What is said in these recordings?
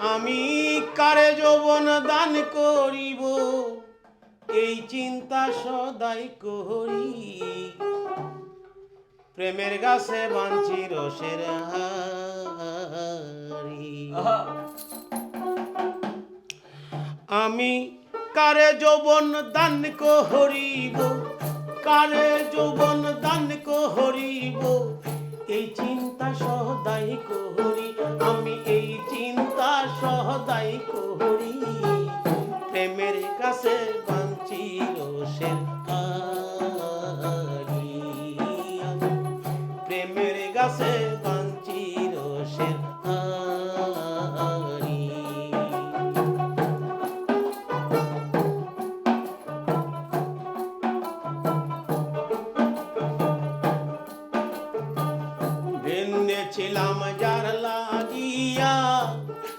আমি কারে যৌবন দান করিব? এই চিন্তা সদাই করি। প্রেমের গাছে বাঞ্চি রসের হারি আমি কারে যৌবন দান করিব? কারে যৌবন দান করিব? এই চিন্তা সদাই করি। সদাই করি প্রেমের কাছে বাঞ্চি রসের হারি। প্রেমের গাছে বাঞ্চি রসের হারি। যার লাগিয়া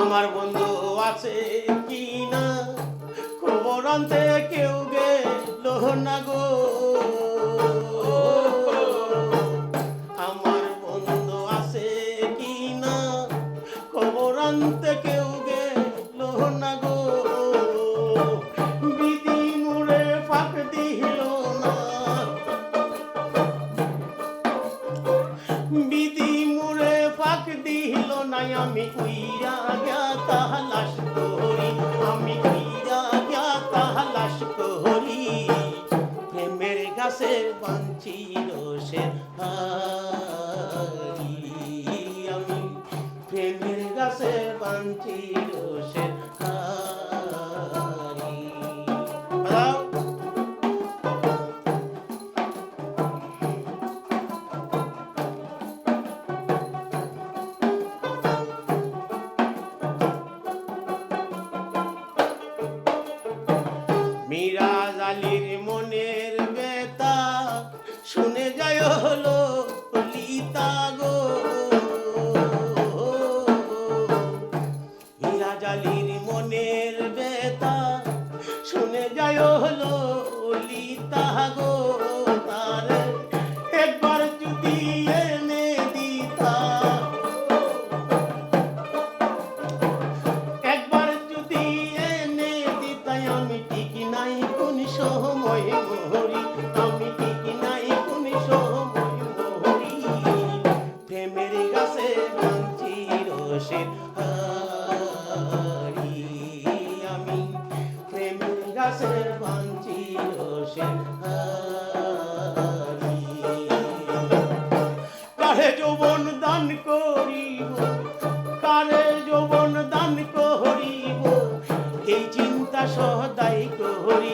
আমার বন্ধু আছে কি না খবর আনতে কেউ গেল না গো। খবর কেউ গেল না গো। বিধি মুড়ে ফাঁক দিল না। বিধি মুড়ে ফাঁক দিল নাই আমি উইয়া গিয়া তাহালাস করি। আমি উইয়া গিয়া তাহালাস করি। প্রেমের গাছে বাঞ্চি রসে হারি আলীর মনের বেতা শুনে যায় হলো লিতা গো। দাসের বাঞ্চি হোসেন কারে যৌবন দান করিব? কারে যৌবন দান করিব? এই চিন্তা সদাই করি।